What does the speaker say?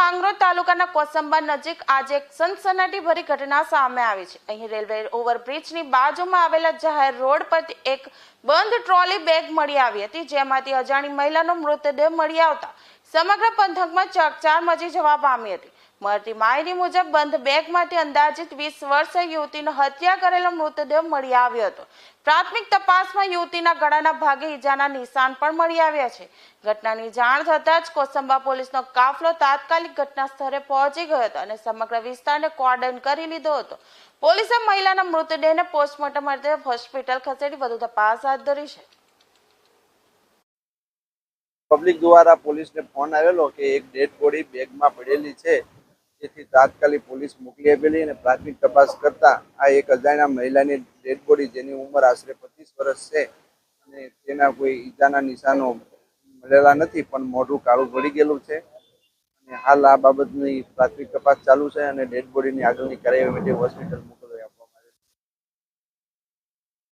તાલુકાના કોસંબા નજીક આજે એક સનસનાટીભરી ઘટના સામે આવી છે. અહીં રેલવે ઓવરબ્રિજની બાજુમાં આવેલા જાહેર રોડ પરથી એક બંધ ટ્રોલી બેગ મળી આવી હતી, જેમાંથી અજાણી મહિલાનો મૃતદેહ મળી આવતા સમગ્ર પંથકમાં ચકચાર મચી જવા પામી હતી. મળતી માહિતી મુજબ બંધ બેગમાંથી અંદાજિત વીસ વર્ષીય યુવતીનો હત્યા કરેલો મૃતદેહ મળી આવ્યો હતો. પ્રાથમિક તપાસમાં યુવતીના ગળાના ભાગે ઈજાના નિશાન પણ મળી આવ્યા છે. ઘટનાની જાણ થતાં જ કોસંબા પોલીસનો કાફલો તાત્કાલિક ઘટના સ્થળે પહોંચી ગયો હતો અને સમગ્ર વિસ્તારને કોર્ડન કરી લીધો હતો. પોલીસે મહિલાના મૃતદેહને પોસ્ટમોર્ટમ અર્થે હોસ્પિટલ ખસેડી વધુ તપાસ હાથ ધરી છે. પબ્લિક દ્વારા પોલીસને ફોન આવેલો કે એક ડેડ બોડી બેગમાં પડેલી છે. તાત્કાલિક પોલીસ મોકલી આપેલી અને પ્રાથમિક તપાસ કરતા આ એક અજાણ્યા મહિલાની ડેડ બોડી જેની ઉંમર આશરે પચીસ વર્ષ છે અને તેના કોઈ ઈજાના નિશાનો મળેલા નથી, પણ મોઢું કાળું પડી ગયેલું છે. અને હાલ આ બાબતની પ્રાથમિક તપાસ ચાલુ છે અને ડેડ બોડીની આગળની કાર્યવાહી માટે હોસ્પિટલ